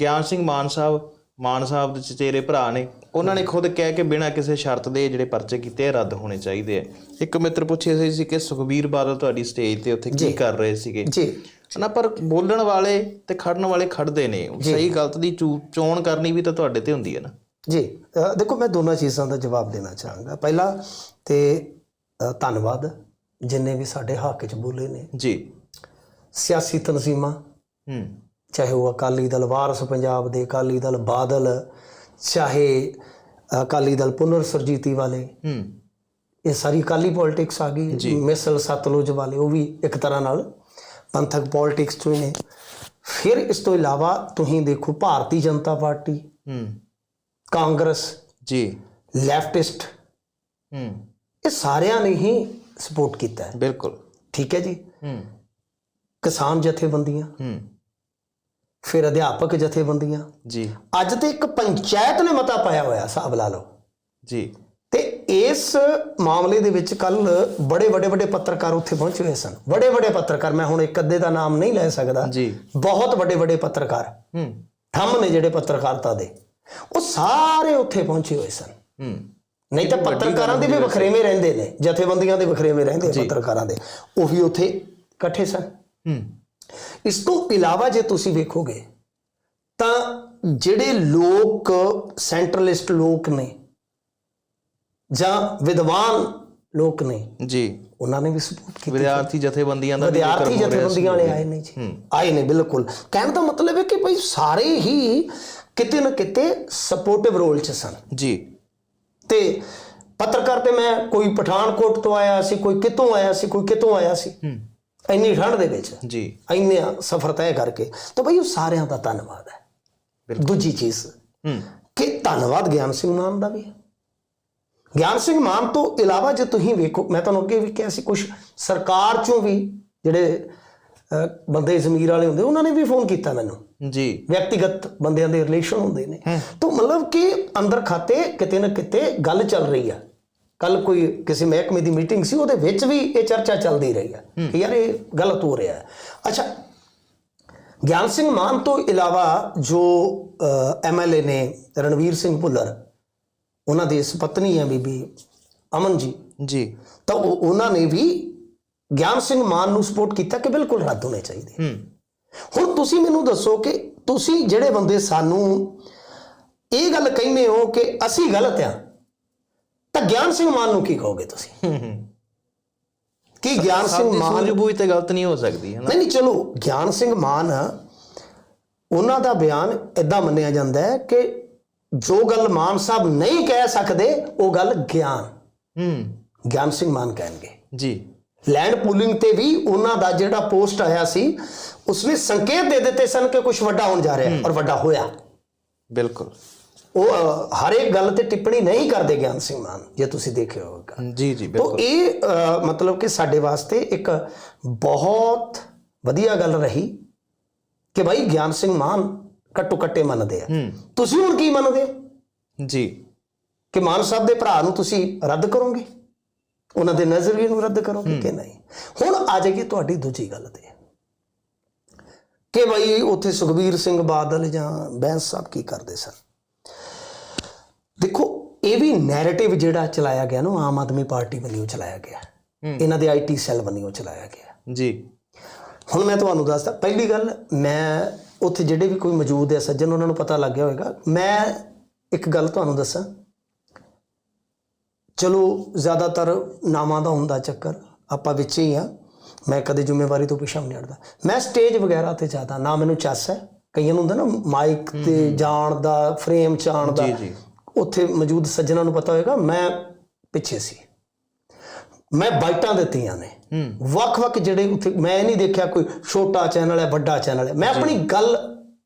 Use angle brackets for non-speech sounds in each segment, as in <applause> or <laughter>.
ਗਿਆਨ ਸਿੰਘ ਮਾਨ ਸਾਹਿਬ ਮਾਨ ਸਾਹਿਬ ਦੇ ਚਚੇਰੇ ਭਰਾ ਨੇ ਉਹਨਾਂ ਨੇ ਖੁਦ ਕਹਿ ਕੇ ਬਿਨਾਂ ਕਿਸੇ ਸ਼ਰਤ ਦੇ ਜਿਹੜੇ ਪਰਚੇ ਕੀਤੇ ਆ ਰੱਦ ਹੋਣੇ ਚਾਹੀਦੇ ਆ। ਇੱਕ ਮਿੱਤਰ ਪੁੱਛੇ ਸੀ ਸੀ ਕਿ ਸੁਖਬੀਰ ਬਾਦਲ ਤੁਹਾਡੀ ਸਟੇਜ ਤੇ ਉੱਥੇ ਕੀ ਕਰ ਰਹੇ ਸੀਗੇ? ਜੀ। ਨਾ ਪਰ ਬੋਲਣ ਵਾਲੇ ਤੇ ਖੜਨ ਵਾਲੇ ਖੜਦੇ ਨੇ। ਸਹੀ ਗਲਤ ਦੀ ਚੋਣ ਕਰਨੀ ਵੀ ਤਾਂ ਤੁਹਾਡੇ ਤੇ ਹੁੰਦੀ ਹੈ ਨਾ। ਜੀ। ਦੇਖੋ ਮੈਂ ਦੋਨਾਂ ਚੀਜ਼ਾਂ ਦਾ ਜਵਾਬ ਦੇਣਾ ਚਾਹਾਂਗਾ। ਪਹਿਲਾ ਤੇ ਧੰਨਵਾਦ ਜਿੰਨੇ ਵੀ ਸਾਡੇ ਹੱਕ 'ਚ ਬੋਲੇ ਨੇ। ਜੀ। ਸਿਆਸੀ ਤਨਜ਼ੀਮਾਂ ਹੂੰ। ਚਾਹੇ ਉਹ ਅਕਾਲੀ ਦਲ ਵਾਰਸ ਪੰਜਾਬ ਦੇ ਅਕਾਲੀ ਦਲ ਬਾਦਲ ਚਾਹੇ ਅਕਾਲੀ ਦਲ ਪੁਨਰ ਸਰਜੀਤੀ ਵਾਲੇ ਹੂੰ। ਇਹ ਸਾਰੀ ਅਕਾਲੀ ਪੋਲਿਟਿਕਸ ਆ ਗਈ। ਮਿਸਲ ਸਤਲੁਜ ਵਾਲੇ ਉਹ ਵੀ ਇੱਕ ਤਰ੍ਹਾਂ ਨਾਲ ਪੰਥਕ ਪੋਲਿਟਿਕਸ ਤੋਂ ਨੇ। ਫਿਰ ਇਸ ਤੋਂ ਇਲਾਵਾ ਤੁਸੀਂ ਦੇਖੋ ਭਾਰਤੀ ਜਨਤਾ ਪਾਰਟੀ ਹੂੰ। ਕਾਂਗਰਸ ਜੀ। ਲੈਫਟਿਸਟ ਹੂੰ। ਇਹ ਸਾਰਿਆਂ ਨੇ ਹੀ ਸਪੋਰਟ ਕੀਤਾ ਹੈ। ਬਿਲਕੁਲ। ਠੀਕ ਹੈ ਜੀ। ਹੂੰ। ਕਿਸਾਨ ਜਥੇਬੰਦੀਆਂ ਹੂੰ। ਫਿਰ ਅਧਿਆਪਕ ਜਥੇਬੰਦੀਆਂ। ਜੀ। ਅੱਜ ਤੇ ਇੱਕ ਪੰਚਾਇਤ ਨੇ ਮਤਾ ਪਾਇਆ ਹੋਇਆ ਹਿਸਾਬ ਲਾ ਲਓ। ਜੀ। ਤੇ ਇਸ ਮਾਮਲੇ ਦੇ ਵਿੱਚ ਕੱਲ ਬੜੇ ਵੱਡੇ ਵੱਡੇ ਪੱਤਰਕਾਰ ਉੱਥੇ ਪਹੁੰਚੇ ਹੋਏ ਸਨ। ਵੱਡੇ ਵੱਡੇ ਪੱਤਰਕਾਰ ਮੈਂ ਹੁਣ ਇੱਕ ਅੱਧੇ ਦਾ ਨਾਮ ਨਹੀਂ ਲੈ ਸਕਦਾ। ਜੀ। ਬਹੁਤ ਵੱਡੇ ਵੱਡੇ ਪੱਤਰਕਾਰ। ਹੂੰ। ਠੰਮ ਨੇ ਜਿਹੜੇ ਪੱਤਰਕਾਰਤਾ ਦੇ ਉਹ ਸਾਰੇ ਉੱਥੇ ਪਹੁੰਚੇ ਹੋਏ ਸਨ। ਹੂੰ। ਨਹੀਂ ਤਾਂ ਪੱਤਰਕਾਰਾਂ ਦੇ ਵੀ ਵਖਰੇਵੇਂ ਰਹਿੰਦੇ ਨੇ ਜਥੇਬੰਦੀਆਂ ਦੇ ਵਖਰੇਵੇਂ ਰਹਿੰਦੇ ਪੱਤਰਕਾਰਾਂ ਦੇ। ਉਹ ਵੀ ਉੱਥੇ ਇਕੱਠੇ ਸਨ। ਹੂੰ। ਇਸ ਤੋਂ ਇਲਾਵਾ ਜੇ ਤੁਸੀਂ ਵੇਖੋਗੇ ਤਾਂ ਜਿਹੜੇ ਲੋਕ ਸੈਂਟਰਲਿਸਟ ਲੋਕ ਨੇ ਜਾਂ ਵਿਦਵਾਨ ਲੋਕ ਨੇ ਜੀ। ਉਹਨਾਂ ਨੇ ਵੀ ਸਪੋਰਟ ਕੀਤੀ ਵਿਦਿਆਰਥੀ ਜਥੇਬੰਦੀਆਂ ਦਾ ਵਿਦਿਆਰਥੀ ਜਥੇਬੰਦੀਆਂ ਵਾਲੇ ਆਏ ਨੇ ਜੀ। ਆਏ ਨੇ ਬਿਲਕੁਲ। ਕਹਿਣ ਦਾ ਮਤਲਬ ਹੈ ਕਿ ਭਈ ਸਾਰੇ ਹੀ ਕਿਤੇ ਨਾ ਕਿਤੇ ਸਪੋਰਟਿਵ ਰੋਲ 'ਚ ਸਨ। ਜੀ। ਤੇ ਪੱਤਰਕਾਰ ਤੇ ਮੈਂ ਕੋਈ ਪਠਾਨਕੋਟ ਤੋਂ ਆਇਆ ਸੀ ਕੋਈ ਕਿਤੋਂ ਆਇਆ ਸੀ ਕੋਈ ਕਿਤੋਂ ਆਇਆ ਸੀ। ਹੂੰ। ਇੰਨੀ ਠੰਡ ਦੇ ਵਿੱਚ ਜੀ। ਇੰਨੇ ਸਫ਼ਰ ਤੈਅ ਕਰਕੇ। ਤਾਂ ਭਈ ਉਹ ਸਾਰਿਆਂ ਦਾ ਧੰਨਵਾਦ ਹੈ। ਦੂਜੀ ਚੀਜ਼ ਹੂੰ। ਕਿ ਧੰਨਵਾਦ ਗਿਆਨ ਸਿੰਘ ਮਾਨ ਦਾ ਵੀ ਹੈ। ਗਿਆਨ ਸਿੰਘ ਮਾਨ ਤੋਂ ਇਲਾਵਾ ਜੇ ਤੁਸੀਂ ਵੇਖੋ ਮੈਂ ਤੁਹਾਨੂੰ ਅੱਗੇ ਵੀ ਕਿਹਾ ਸੀ ਕੁਝ ਸਰਕਾਰ ਚੋਂ ਵੀ ਜਿਹੜੇ ਬੰਦੇ ਜ਼ਮੀਰ ਵਾਲੇ ਹੁੰਦੇ ਉਹਨਾਂ ਨੇ ਵੀ ਫੋਨ ਕੀਤਾ ਮੈਨੂੰ। ਜੀ। ਵਿਅਕਤੀਗਤ ਬੰਦਿਆਂ ਦੇ ਰਿਲੇਸ਼ਨ ਹੁੰਦੇ ਨੇ। ਤਾਂ ਮਤਲਬ ਕਿ ਅੰਦਰ ਖਾਤੇ ਕਿਤੇ ਨਾ ਕਿਤੇ ਗੱਲ ਚੱਲ ਰਹੀ ਆ। ਕੱਲ ਕੋਈ ਕਿਸੇ ਮਹਿਕਮੇ ਦੀ ਮੀਟਿੰਗ ਸੀ ਉਹਦੇ ਵਿੱਚ ਵੀ ਇਹ ਚਰਚਾ ਚੱਲਦੀ ਰਹੀ ਆ ਕਿ ਯਾਰ ਇਹ ਗਲਤ ਹੋ ਰਿਹਾ ਹੈ। ਅੱਛਾ ਗਿਆਨ ਸਿੰਘ ਮਾਨ ਤੋਂ ਇਲਾਵਾ ਜੋ ਐਮਐਲਏ ਨੇ ਰਣਵੀਰ ਸਿੰਘ ਭੁੱਲਰ ਉਹਨਾਂ ਦੀ ਸੁਪਤਨੀ ਹੈ ਬੀਬੀ ਅਮਨ ਜੀ। ਜੀ। ਤਾਂ ਉਹ ਉਹਨਾਂ ਨੇ ਵੀ ਗਿਆਨ ਸਿੰਘ ਮਾਨ ਨੂੰ ਸਪੋਰਟ ਕੀਤਾ ਕਿ ਬਿਲਕੁਲ ਰੱਦ ਹੋਣੇ ਚਾਹੀਦੇ। ਹੂੰ। ਹੁਣ ਤੁਸੀਂ ਮੈਨੂੰ ਦੱਸੋ ਕਿ ਤੁਸੀਂ ਜਿਹੜੇ ਬੰਦੇ ਸਾਨੂੰ ਇਹ ਗੱਲ ਕਹਿੰਦੇ ਹੋ ਕਿ ਅਸੀਂ ਗਲਤ ਆ ਤਾਂ ਗਿਆਨ ਸਿੰਘ ਮਾਨ ਨੂੰ ਕੀ ਕਹੋਗੇ ਤੁਸੀਂ? ਕੀ ਗਿਆਨ ਸਿੰਘ ਮਾਨ ਸੂਝ-ਬੂਝ ਤੇ ਗਲਤ ਨਹੀਂ ਹੋ ਸਕਦੀ ਹੈ ਨਾ? ਨਹੀਂ ਨਹੀਂ ਚਲੋ ਗਿਆਨ ਸਿੰਘ ਮਾਨ ਉਹਨਾਂ ਦਾ ਬਿਆਨ ਇਦਾਂ ਮੰਨਿਆ ਜਾਂਦਾ ਹੈ ਕਿ ਜੋ ਗੱਲ ਮਾਨ ਸਾਹਿਬ ਨਹੀਂ ਕਹਿ ਸਕਦੇ ਉਹ ਗੱਲ ਗਿਆਨ ਹੂੰ। ਗਿਆਨ ਸਿੰਘ ਮਾਨ ਕਹਿਣਗੇ। ਜੀ। ਲੈਂਡ ਪੂਲਿੰਗ ਤੇ ਵੀ ਉਹਨਾਂ ਦਾ ਜਿਹੜਾ ਪੋਸਟ ਆਇਆ ਸੀ ਉਸਨੇ ਸੰਕੇਤ ਦੇ ਦਿੱਤੇ ਸਨ ਕਿ ਕੁਝ ਵੱਡਾ ਹੋਣ ਜਾ ਰਿਹਾ ਹੈ। ਔਰ ਵੱਡਾ ਹੋਇਆ। ਬਿਲਕੁਲ। ਉਹ ਹਰ ਇੱਕ ਗੱਲ ਤੇ ਟਿੱਪਣੀ ਨਹੀਂ ਕਰਦੇ ਗਿਆਨ ਸਿੰਘ ਮਾਨ ਜੇ ਤੁਸੀਂ ਦੇਖਿਆ ਹੋਵੇਗਾ। ਜੀ ਜੀ ਤਾਂ ਬਿਲਕੁਲ ਇਹ ਅ, ਮਤਲਬ ਕਿ ਸਾਡੇ ਵਾਸਤੇ ਇੱਕ ਬਹੁਤ ਵਧੀਆ ਗੱਲ ਰਹੀ ਕਿ ਭਾਈ ਗਿਆਨ ਸਿੰਘ ਮਾਨ ਕੱਟੋ ਕੱਟੇ ਮੰਨਦੇ ਆ। ਤੁਸੀਂ ਹੁਣ ਕੀ ਮੰਨਦੇ? ਜੀ। ਕਿ ਮਾਨ ਸਾਹਿਬ ਦੇ ਭਰਾ ਨੂੰ ਤੁਸੀਂ ਰੱਦ ਕਰੋਗੇ? ਉਹਨਾਂ ਦੇ ਨਜ਼ਰੀਏ ਨੂੰ ਰੱਦ ਕਰੋਗੇ ਕਿ ਨਹੀਂ? ਹੁਣ ਆ ਜਾਈਏ ਤੁਹਾਡੀ ਦੂਜੀ ਗੱਲ ਤੇ। ਕਿ ਭਾਈ ਉੱਥੇ ਸੁਖਬੀਰ ਸਿੰਘ ਬਾਦਲ ਜਾਂ ਬੈਂਸ ਸਾਹਿਬ ਕੀ ਕਰਦੇ ਸਨ? ਦੇਖੋ ਇਹ ਵੀ ਨੈਰੇਟਿਵ ਜਿਹੜਾ ਚਲਾਇਆ ਗਿਆ ਨਾ ਆਮ ਆਦਮੀ ਪਾਰਟੀ ਵੱਲੋਂ ਚਲਾਇਆ ਗਿਆ ਇਹਨਾਂ ਦੇ ਆਈਟੀ ਸੈੱਲ ਵੱਲੋਂ ਚਲਾਇਆ ਗਿਆ ਜੀ। ਹੁਣ ਮੈਂ ਤੁਹਾਨੂੰ ਦੱਸਦਾ ਪਹਿਲੀ ਗੱਲ ਮੈਂ ਉੱਥੇ ਜਿਹੜੇ ਵੀ ਕੋਈ ਮੌਜੂਦ ਹੈ ਸੱਜਣ ਉਹਨਾਂ ਨੂੰ ਪਤਾ ਲੱਗ ਗਿਆ ਹੋਵੇਗਾ। ਮੈਂ ਇੱਕ ਗੱਲ ਤੁਹਾਨੂੰ ਦੱਸਾਂ। ਚਲੋ ਜ਼ਿਆਦਾਤਰ ਨਾਮਾਂ ਦਾ ਹੁੰਦਾ ਚੱਕਰ ਆਪਾਂ ਵਿੱਚ ਹੀ ਆ। ਮੈਂ ਕਦੇ ਜ਼ਿੰਮੇਵਾਰੀ ਤੋਂ ਪਿਛਾਂ ਨਹੀਂ ਹਟਦਾ। ਮੈਂ ਸਟੇਜ ਵਗੈਰਾ ਤੇ ਜ਼ਿਆਦਾ ਨਾ ਮੈਨੂੰ ਚੱਸ ਹੈ। ਕਈਆਂ ਨੂੰ ਹੁੰਦਾ ਨਾ ਮਾਈਕ ਤੇ ਜਾਣ ਦਾ ਫਰੇਮ ਚ ਆਉਣ ਦਾ। ਜੀ, ਜੀ। ਉੱਥੇ ਮੌਜੂਦ ਸੱਜਣਾ ਨੂੰ ਪਤਾ ਹੋਵੇਗਾ ਮੈਂ ਪਿੱਛੇ ਸੀ। ਮੈਂ ਬਾਈਟਾਂ ਦਿੱਤੀਆਂ ਨੇ। ਵੱਖ-ਵੱਖ ਜਿਹੜੇ ਉੱਥੇ ਮੈਂ ਨਹੀਂ ਦੇਖਿਆ ਕੋਈ ਛੋਟਾ ਚੈਨਲ ਹੈ ਵੱਡਾ ਚੈਨਲ ਹੈ। ਮੈਂ ਆਪਣੀ ਗੱਲ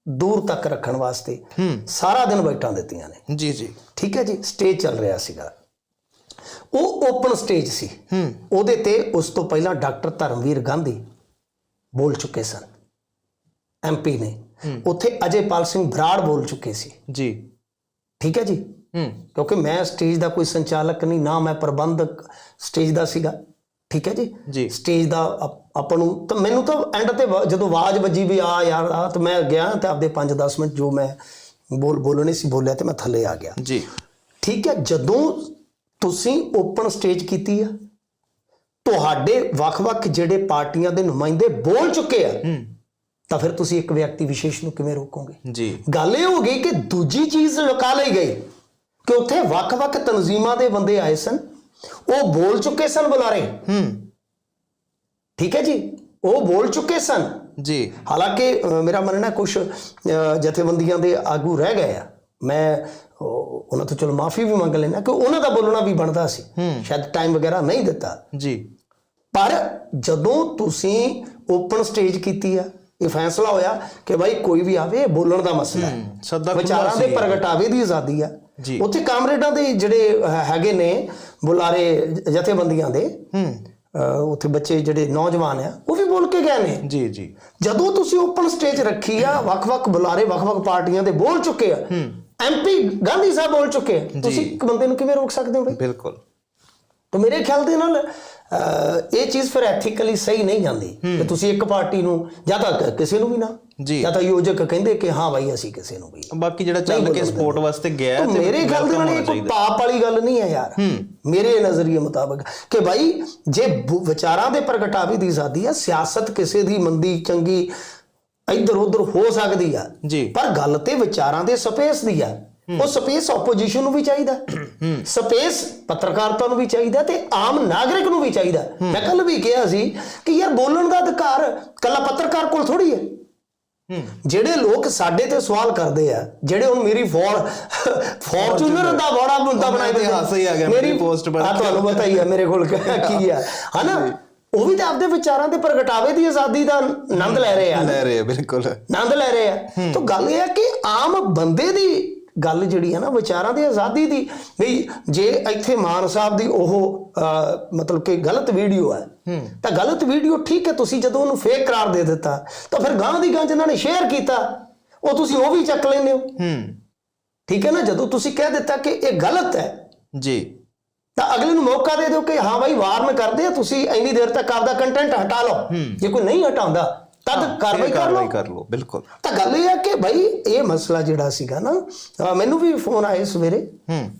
ਦੂਰ ਤੱਕ ਰੱਖਣ ਵਾਸਤੇ ਸਾਰਾ ਦਿਨ ਬਾਈਟਾਂ ਦਿੱਤੀਆਂ ਨੇ। ਜੀ ਜੀ। ਠੀਕ ਹੈ ਜੀ? ਸਟੇਜ ਚੱਲ ਰਿਹਾ ਸੀਗਾ। ਉਹ ਓਪਨ ਸਟੇਜ ਸੀ। ਉਹਦੇ ਤੇ ਉਸ ਤੋਂ ਪਹਿਲਾਂ ਡਾਕਟਰ ਧਰਮਵੀਰ ਗਾਂਧੀ ਬੋਲ ਚੁੱਕੇ ਸਨ। ਐਮਪੀ ਨੇ। ਉੱਥੇ ਅਜੇਪਾਲ ਸਿੰਘ ਬਰਾੜ ਬੋਲ ਚੁੱਕੇ ਸੀ। ਜੀ। ਠੀਕ ਹੈ ਜੀ? ਹੂੰ। ਕਿਉਂਕਿ ਮੈਂ ਸਟੇਜ ਦਾ ਕੋਈ ਸੰਚਾਲਕ ਨਹੀਂ ਨਾ ਮੈਂ ਪ੍ਰਬੰਧਕ ਸਟੇਜ ਦਾ ਸੀਗਾ। ਠੀਕ ਹੈ ਜੀ। ਸਟੇਜ ਦਾ ਆਪ- ਨੂੰ ਤਾਂ ਮੈਨੂੰ ਤਾਂ ਐਂਡ ਤੇ ਜਦੋਂ ਆਵਾਜ਼ ਵੱਜੀ ਵੀ ਆ ਯਾਰ ਆ ਤਾਂ ਮੈਂ ਗਿਆ ਤੇ ਆਪਦੇ 5-10 ਮਿੰਟ ਜੋ ਮੈਂ ਬੋਲ ਬੋਲਣੇ ਸੀ ਬੋਲਿਆ ਤੇ ਮੈਂ ਥੱਲੇ ਆ ਗਿਆ। ਜੀ। ਠੀਕ ਹੈ? ਜਦੋਂ ਤੁਸੀਂ ਓਪਨ ਸਟੇਜ ਕੀਤੀ ਆ ਤੁਹਾਡੇ ਵੱਖ-ਵੱਖ ਜਿਹੜੇ ਪਾਰਟੀਆਂ ਦੇ ਨੁਮਾਇੰਦੇ ਬੋਲ ਚੁੱਕੇ ਆ ਤਾਂ ਫਿਰ ਤੁਸੀਂ ਇੱਕ ਵਿਅਕਤੀ ਵਿਸ਼ੇਸ਼ ਨੂੰ ਕਿਵੇਂ ਰੋਕੋਗੇ? ਜੀ। ਗੱਲ ਇਹ ਹੋ ਗਈ ਕਿ ਦੂਜੀ ਚੀਜ਼ ਲੁਕਾ ਲਈ ਗਈ। ਕਿ ਉੱਥੇ ਵੱਖ-ਵੱਖ ਤਨਜ਼ੀਮਾਂ ਦੇ ਬੰਦੇ ਆਏ ਸਨ। ਉਹ ਬੋਲ ਚੁੱਕੇ ਸਨ ਬੁਲਾਰੇ। ਹੂੰ। ਠੀਕ ਹੈ ਜੀ? ਉਹ ਬੋਲ ਚੁੱਕੇ ਸਨ। ਜੀ। ਹਾਲਾਂਕਿ ਮੇਰਾ ਮੰਨਣਾ ਕੁਝ ਜਥੇਬੰਦੀਆਂ ਦੇ ਆਗੂ ਰਹਿ ਗਏ ਆ। ਮੈਂ ਉਹ- ਉਹਨਾਂ ਤੋਂ ਚਲੋ ਮਾਫੀ ਵੀ ਮੰਗ ਲੈਣਾ ਕਿ ਉਹਨਾਂ ਦਾ ਬੋਲਣਾ ਵੀ ਬਣਦਾ ਸੀ। ਸ਼ਾਇਦ ਟਾਈਮ ਵਗੈਰਾ ਨਹੀਂ ਦਿੱਤਾ। ਜੀ। ਪਰ ਜਦੋਂ ਤੁਸੀਂ ਓਪਨ ਸਟੇਜ ਕੀਤੀ ਆ ਇਹ ਫੈਸਲਾ ਹੋਇਆ ਕਿ ਭਾਈ ਕੋਈ ਵੀ ਆਵੇ ਬੋਲਣ ਦਾ ਮਸਲਾ ਹੈ। ਸੱਦਾ ਵਿਚਾਰਾਂ ਦੇ। ਪ੍ਰਗਟਾਵੇ ਦੀ ਆਜ਼ਾਦੀ ਆ। ਜੀ। ਉੱਥੇ ਕਾਮਰੇਡਾਂ ਦੇ ਜਿਹੜੇ ਹੈਗੇ ਨੇ ਬੁਲਾਰੇ ਜਥੇਬੰਦੀਆਂ ਦੇ ਹੂੰ। ਉੱਥੇ ਬੱਚੇ ਜਿਹੜੇ ਨੌਜਵਾਨ ਆ ਉਹ ਵੀ ਬੋਲ ਕੇ ਗਏ ਨੇ। ਜੀ ਜੀ। ਜਦੋਂ ਤੁਸੀਂ ਓਪਨ ਸਟੇਜ ਰੱਖੀ ਆ ਵੱਖ-ਵੱਖ ਬੁਲਾਰੇ ਵੱਖ-ਵੱਖ ਪਾਰਟੀਆਂ ਦੇ ਬੋਲ ਚੁੱਕੇ ਆ ਐਮਪੀ ਗਾਂਧੀ ਸਾਹਿਬ ਬੋਲ ਚੁੱਕੇ ਆ ਤੁਸੀਂ ਇੱਕ ਬੰਦੇ ਨੂੰ ਕਿਵੇਂ ਰੋਕ ਸਕਦੇ ਹੋ ਬਈ? ਬਿਲਕੁਲ। ਤਾਂ ਮੇਰੇ ਖਿਆਲ ਦੇ ਨਾਲ ਇਹ ਚੀਜ਼ ਫਿਰ ਐਥੀਕਲੀ ਸਹੀ ਨਹੀਂ ਜਾਂਦੀ ਕਿ ਤੁਸੀਂ ਇੱਕ ਪਾਰਟੀ ਨੂੰ ਜਾਂ ਤਾਂ ਕਿਸੇ ਨੂੰ ਵੀ ਨਾ ਜੀ। ਜਾਂ ਤਾਂ ਯੋਜਕ ਕਹਿੰਦੇ ਕਿ ਹਾਂ ਭਾਈ ਅਸੀਂ ਕਿਸੇ ਨੂੰ ਵੀ ਬਾਕੀ ਜਿਹੜਾ ਚੱਲ ਕੇ ਸਪੋਰਟ ਵਾਸਤੇ ਗਿਆ ਤਾਂ ਮੇਰੇ ਖਿਆਲ ਦੇ ਨਾਲ ਇਹ ਕੋਈ ਪਾਪ ਵਾਲੀ ਗੱਲ ਨਹੀਂ ਹੈ ਯਾਰ। ਮੇਰੇ ਨਜ਼ਰੀਏ ਮੁਤਾਬਕ ਕਿ ਭਾਈ ਜੇ ਵਿਚਾਰਾਂ ਦੇ ਪ੍ਰਗਟਾਵੇ ਦੀ ਆਜ਼ਾਦੀ ਹੈ ਸਿਆਸਤ ਕਿਸੇ ਦੀ ਮੰਦੀ ਚੰਗੀ ਇੱਧਰ ਉੱਧਰ ਹੋ ਸਕਦੀ ਆ। ਜੀ। ਪਰ ਗੱਲ ਤੇ ਵਿਚਾਰਾਂ ਦੇ ਸਪੇਸ ਦੀ ਆ। ਉਹ ਸਪੇਸ ਆਪੋਜੀਸ਼ਨ ਨੂੰ ਵੀ ਚਾਹੀਦਾ। ਸਪੇਸ ਪੱਤਰਕਾਰਤਾ ਨੂੰ ਵੀ ਚਾਹੀਦਾ ਤੇ ਆਮ ਨਾਗਰਿਕ ਨੂੰ ਵੀ ਚਾਹੀਦਾ। ਮੈਂ ਕੱਲ ਵੀ ਕਿਹਾ ਸੀ ਕਿ ਯਾਰ ਬੋਲਣ ਦਾ ਅਧਿਕਾਰ ਕੱਲਾ ਪੱਤਰਕਾਰ ਕੋਲ ਥੋੜੀ ਹੂੰ। ਜਿਹੜੇ ਲੋਕ ਸਾਡੇ ਤੇ ਸਵਾਲ ਕਰਦੇ ਆ ਜਿਹੜੇ ਹੁਣ ਮੇਰੀ ਫੋਰ ਫੋਰਚੂਨਰ ਦਾ ਬੜਾ ਬੰਦਾ ਬਣਾਈ ਤੇ ਹਾਸਾ ਹੀ ਆ ਗਿਆ ਮੇਰੀ post ਪਰ। ਆ ਤੁਹਾਨੂੰ ਪਤਾ ਹੀ ਆ ਮੇਰੇ ਕੋਲ <laughs> ਕੀ ਆ। ਹਨਾ? ਉਹ ਵੀ ਤਾਂ ਆਪਦੇ ਵਿਚਾਰਾਂ ਦੇ ਪ੍ਰਗਟਾਵੇ ਦੀ ਆਜ਼ਾਦੀ ਦਾ ਆਨੰਦ ਲੈ ਰਹੇ ਆ। ਲੈ ਰਹੇ ਬਿਲਕੁਲ। ਆਨੰਦ ਲੈ ਰਹੇ ਆ। ਤਾਂ ਗੱਲ ਇਹ ਆ ਕਿ ਆਮ ਬੰਦੇ ਦੀ ਗੱਲ ਜਿਹੜੀ ਆ ਨਾ ਵਿਚਾਰਾਂ ਦੀ ਆਜ਼ਾਦੀ ਦੀ ਵੀ ਜੇ ਇੱਥੇ ਮਾਨ ਸਾਹਿਬ ਦੀ ਉਹ ਮਤਲਬ ਕਿ ਗਲਤ ਵੀਡੀਓ ਹੈ ਤਾਂ ਗਲਤ ਵੀਡੀਓ ਠੀਕ ਹੈ ਤੁਸੀਂ ਜਦੋਂ ਉਹਨੂੰ ਫੇਕ ਕਰਾਰ ਦੇ ਦਿੱਤਾ ਤਾਂ ਫਿਰ ਗਾਂ ਦੀ ਗਾਂ ਜਿਹਨਾਂ ਨੇ ਸ਼ੇਅਰ ਕੀਤਾ ਉਹ ਤੁਸੀਂ ਉਹ ਵੀ ਚੱਕ ਲੈਂਦੇ ਹੋ। ਹੂੰ। ਠੀਕ ਹੈ ਨਾ ਜਦੋਂ ਤੁਸੀਂ ਕਹਿ ਦਿੱਤਾ ਕਿ ਇਹ ਗਲਤ ਹੈ ਜੀ। ਤਾਂ ਅਗਲੇ ਨੂੰ ਮੌਕਾ ਦੇ ਦਿਓ ਕਿ ਹਾਂ ਭਾਈ ਵਾਰਨ ਕਰਦੇ ਆ ਤੁਸੀਂ ਇੰਨੀ ਦੇਰ ਤੱਕ ਆਪਦਾ ਕੰਟੈਂਟ ਹਟਾ ਲਓ। ਜੇ ਕੋਈ ਨਹੀਂ ਹਟਾਉਂਦਾ ਤਦ ਕਾਰਵਾਈ ਕਰ ਲਓ। ਕਰ ਲਓ ਬਿਲਕੁਲ। ਤਾਂ ਗੱਲ ਇਹ ਹੈ ਕਿ ਭਾਈ ਇਹ ਮਸਲਾ ਜਿਹੜਾ ਸੀਗਾ ਨਾ ਮੈਨੂੰ ਵੀ ਫੋਨ ਆਏ ਸਵੇਰੇ।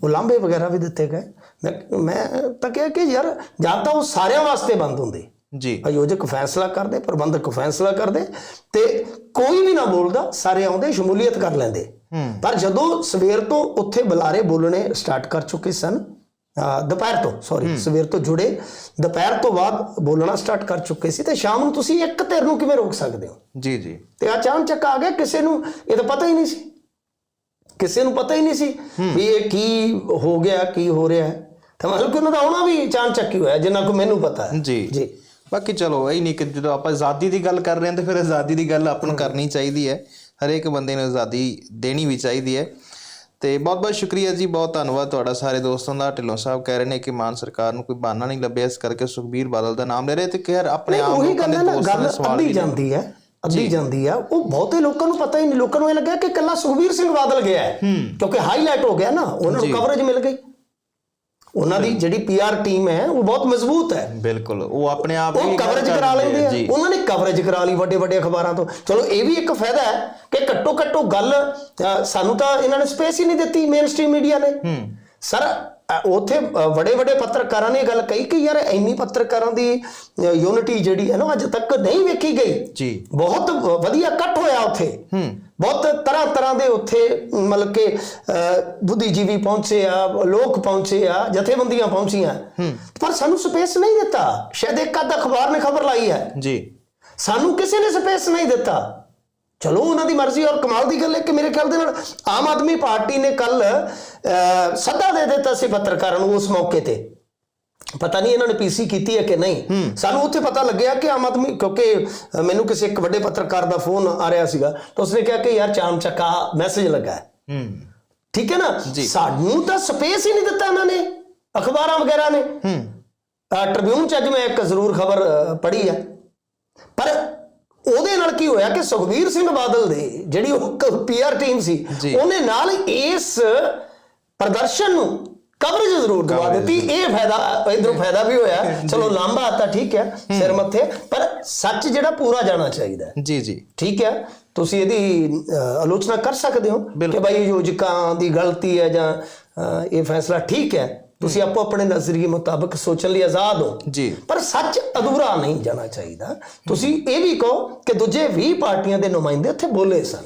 ਉਹ ਲਾਂਬੇ ਵਗੈਰਾ ਵੀ ਦਿੱਤੇ ਗਏ। ਮੈਂ ਤਾਂ ਕਿਹਾ ਕਿ ਯਾਰ ਜਾਂ ਤਾਂ ਉਹ ਸਾਰਿਆਂ ਵਾਸਤੇ ਬੰਦ ਹੁੰਦੇ। ਜੀ। ਆਯੋਜਕ ਫੈਸਲਾ ਕਰਦੇ ਪ੍ਰਬੰਧਕ ਫੈਸਲਾ ਕਰਦੇ ਤੇ ਕੋਈ ਵੀ ਨਾ ਬੋਲਦਾ ਸਾਰੇ ਆਉਂਦੇ ਸ਼ਮੂਲੀਅਤ ਕਰ ਲੈਂਦੇ। ਪਰ ਜਦੋਂ ਸਵੇਰ ਤੋਂ ਉੱਥੇ ਬੁਲਾਰੇ ਬੋਲਣੇ ਸਟਾਰਟ ਕਰ ਚੁੱਕੇ ਸਨ ਦੁਪਹਿਰ ਤੋਂ ਸੌਰੀ ਸਵੇਰ ਤੋਂ ਜੁੜੇ ਦੁਪਹਿਰ ਤੋਂ ਬਾਅਦ ਬੋਲਣਾ ਸਟਾਰਟ ਕਰ ਚੁੱਕੇ ਸੀ ਤੇ ਸ਼ਾਮ ਨੂੰ ਤੁਸੀਂ ਇੱਕ ਧਿਰ ਨੂੰ ਕਿਵੇਂ ਰੋਕ ਸਕਦੇ ਹੋ ਜੀ ਜੀ ਤੇ ਅਚਾਨਚੱਕ ਆ ਗਿਆ ਕਿਸੇ ਨੂੰ ਇਹ ਤਾਂ ਪਤਾ ਹੀ ਨਹੀਂ ਸੀ ਕਿਸੇ ਨੂੰ ਪਤਾ ਹੀ ਨਹੀਂ ਸੀ ਵੀ ਇਹ ਕੀ ਹੋ ਗਿਆ ਕੀ ਹੋ ਰਿਹਾ ਹੈ ਤਾਂ ਮਤਲਬ ਕਿ ਉਹਨਾਂ ਦਾ ਆਉਣਾ ਵੀ ਅਚਾਨਚੱਕ ਹੀ ਹੋਇਆ ਜਿੰਨਾ ਕੋ ਮੈਨੂੰ ਪਤਾ ਹੈ ਜੀ ਜੀ ਬਾਕੀ ਚਲੋ ਇਹ ਨਹੀਂ ਕਿ ਜਦੋਂ ਆਪਾਂ ਆਜ਼ਾਦੀ ਦੀ ਗੱਲ ਕਰ ਰਹੇ ਹਾਂ ਤੇ ਫਿਰ ਆਜ਼ਾਦੀ ਦੀ ਗੱਲ ਆਪਾਂ ਨੂੰ ਕਰਨੀ ਚਾਹੀਦੀ ਹੈ ਹਰੇਕ ਬੰਦੇ ਨੂੰ ਆਜ਼ਾਦੀ ਦੇਣੀ ਵੀ ਚਾਹੀਦੀ ਹੈ ਤੇ ਬਹੁਤ ਬਹੁਤ ਸ਼ੁਕਰੀਆ ਜੀ ਬਹੁਤ ਧੰਨਵਾਦ ਤੁਹਾਡਾ ਸਾਰੇ ਦੋਸਤਾਂ ਦਾ ਢਿੱਲੋਂ ਸਾਹਿਬ ਕਹਿ ਰਹੇ ਨੇ ਕਿ ਮਾਨ ਸਰਕਾਰ ਨੂੰ ਕੋਈ ਬਹਾਨਾ ਨਹੀਂ ਲੱਭਿਆ ਇਸ ਕਰਕੇ ਸੁਖਬੀਰ ਬਾਦਲ ਦਾ ਨਾਮ ਲੈ ਰਹੇ ਤੇ ਯਾਰ ਆਪਣੇ ਆਮ ਉਹੀ ਗੱਲ ਨਾ ਗੱਲ ਨੇ ਜਾਂਦੀ ਹੈ ਅੱਧੀ ਜਾਂਦੀ ਆ ਉਹ ਬਹੁਤੇ ਲੋਕਾਂ ਨੂੰ ਪਤਾ ਹੀ ਨਹੀਂ ਲੋਕਾਂ ਨੂੰ ਇਹ ਲੱਗਿਆ ਕਿ ਕੱਲਾ ਸੁਖਬੀਰ ਸਿੰਘ ਬਾਦਲ ਗਿਆ ਹੈ ਕਿਉਂਕਿ ਹਾਈਲਾਈਟ ਹੋ ਗਿਆ ਨਾ ਉਹਨਾਂ ਨੂੰ ਕਵਰੇਜ ਮਿਲ ਗਈ। ਉਹਨਾਂ ਦੀ ਜਿਹੜੀ ਪੀਆਰ ਟੀਮ ਹੈ ਉਹ ਬਹੁਤ ਮਜ਼ਬੂਤ ਹੈ। ਬਿਲਕੁਲ ਉਹ ਆਪਣੇ ਆਪ ਹੀ ਕਵਰੇਜ ਕਰ ਲੈਂਦੇ ਆ। ਉਹਨਾਂ ਨੇ ਕਵਰੇਜ ਕਰਾ ਲਈ ਵੱਡੇ ਵੱਡੇ ਅਖਬਾਰਾਂ ਤੋਂ। ਚਲੋ ਇਹ ਵੀ ਇੱਕ ਫਾਇਦਾ ਹੈ ਕਿ ਘੱਟੋ ਘੱਟੋ ਗੱਲ ਸਾਨੂੰ ਤਾਂ ਇਹਨਾਂ ਨੇ ਸਪੇਸ ਹੀ ਨਹੀਂ ਦਿੱਤੀ ਮੇਨ ਸਟ੍ਰੀਮ ਮੀਡੀਆ ਨੇ ਸਰ ਉੱਥੇ ਵੱਡੇ ਵੱਡੇ ਪੱਤਰਕਾਰਾਂ ਨੇ ਇਹ ਗੱਲ ਕਹੀ ਕਿ ਯਾਰ ਇੰਨੀ ਪੱਤਰਕਾਰਾਂ ਦੀ ਯੂਨਿਟੀ ਜਿਹੜੀ ਹੈ ਨਾ ਅੱਜ ਤੱਕ ਨਹੀਂ ਵੇਖੀ ਗਈ। ਜੀ। ਬਹੁਤ ਵਧੀਆ ਇਕੱਠ ਹੋਇਆ ਉੱਥੇ। ਬਹੁਤ ਤਰ੍ਹਾਂ ਤਰ੍ਹਾਂ ਦੇ ਉੱਥੇ ਮਤਲਬ ਕਿ ਬੁੱਧੀਜੀਵੀ ਪਹੁੰਚੇ ਆ ਲੋਕ ਪਹੁੰਚੇ ਆ ਜਥੇਬੰਦੀਆਂ ਪਹੁੰਚੀਆਂ। ਪਰ ਸਾਨੂੰ ਸਪੇਸ ਨਹੀਂ ਦਿੱਤਾ। ਸ਼ਾਇਦ ਇੱਕ ਅੱਧ ਅਖਬਾਰ ਨੇ ਖਬਰ ਲਾਈ ਹੈ। ਜੀ। ਸਾਨੂੰ ਕਿਸੇ ਨੇ ਸਪੇਸ ਨਹੀਂ ਦਿੱਤਾ। ਚਲੋ ਉਹਨਾਂ ਦੀ ਮਰਜ਼ੀ ਔਰ ਕਮਾਲ ਦੀ ਗੱਲ ਹੈ ਕਿ ਮੇਰੇ ਖਿਆਲ ਦੇ ਨਾਲ ਆਮ ਆਦਮੀ ਪਾਰਟੀ ਨੇ ਕੱਲ ਸੱਦਾ ਦੇ ਦਿੱਤਾ ਸੀ ਪੱਤਰਕਾਰਾਂ ਨੂੰ ਉਸ ਮੌਕੇ ਤੇ। ਪਤਾ ਨਹੀਂ ਇਹਨਾਂ ਨੇ ਪੀਸੀ ਕੀਤੀ ਹੈ ਕਿ ਨਹੀਂ। ਸਾਨੂੰ ਉੱਥੇ ਪਤਾ ਲੱਗਿਆ ਕਿ ਆਮ ਆਦਮੀ ਕਿਉਂਕਿ ਮੈਨੂੰ ਕਿਸੇ ਇੱਕ ਵੱਡੇ ਪੱਤਰਕਾਰ ਦਾ ਫੋਨ ਆ ਰਿਹਾ ਸੀਗਾ ਤਾਂ ਉਸਨੇ ਕਿਹਾ ਕਿ ਯਾਰ ਚਾਮ ਚੱਕਾ ਮੈਸੇਜ ਲੱਗਾ ਹੈ। ਠੀਕ ਹੈ ਨਾ? ਸਾਨੂੰ ਤਾਂ ਸਪੇਸ ਹੀ ਨਹੀਂ ਦਿੱਤਾ ਇਹਨਾਂ ਨੇ। ਅਖਬਾਰਾਂ ਵਗੈਰਾ ਨੇ। ਟ੍ਰਿਬਿਊਨ ਚ ਅੱਜ ਮੈਂ ਇੱਕ ਜ਼ਰੂਰ ਖਬਰ ਪੜ੍ਹੀ ਹੈ। ਪਰ ਉਹਦੇ ਨਾਲ ਕੀ ਹੋਇਆ ਕਿ ਸੁਖਬੀਰ ਸਿੰਘ ਬਾਦਲ ਦੇ ਜਿਹੜੀ ਉਹ ਪੀਆਰ ਟੀਮ ਸੀ। ਉਹਨੇ ਨਾਲ ਇਸ ਪ੍ਰਦਰਸ਼ਨ ਨੂੰ ਕਵਰੇਜ ਜ਼ਰੂਰ ਦਵਾ ਦਿੱਤੀ। ਇਹ ਫਾਇਦਾ ਇਧਰੋਂ ਫਾਇਦਾ ਵੀ ਹੋਇਆ। ਚਲੋ ਲਾਂਭਾ ਤਾਂ ਠੀਕ ਹੈ ਸਿਰ ਮੱਥੇ ਪਰ ਸੱਚ ਜਿਹੜਾ ਪੂਰਾ ਜਾਣਾ ਚਾਹੀਦਾ ਜੀ ਜੀ। ਠੀਕ ਹੈ? ਤੁਸੀਂ ਇਹਦੀ ਆਲੋਚਨਾ ਕਰ ਸਕਦੇ ਹੋ ਕਿ ਭਾਈ ਯੋਜਕਾਂ ਦੀ ਗਲਤੀ ਹੈ ਜਾਂ ਇਹ ਫੈਸਲਾ ਠੀਕ ਹੈ? ਤੁਸੀਂ ਆਪੋ ਆਪਣੇ ਨਜ਼ਰੀਏ ਮੁਤਾਬਕ ਸੋਚਣ ਲਈ ਆਜ਼ਾਦ ਹੋ। ਜੀ। ਪਰ ਸੱਚ ਅਧੂਰਾ ਨਹੀਂ ਜਾਣਾ ਚਾਹੀਦਾ। ਤੁਸੀਂ ਇਹ ਵੀ ਕਹੋ ਕਿ ਦੂਜੇ 20 ਪਾਰਟੀਆਂ ਦੇ ਨੁਮਾਇੰਦੇ ਉੱਥੇ ਬੋਲੇ ਸਨ।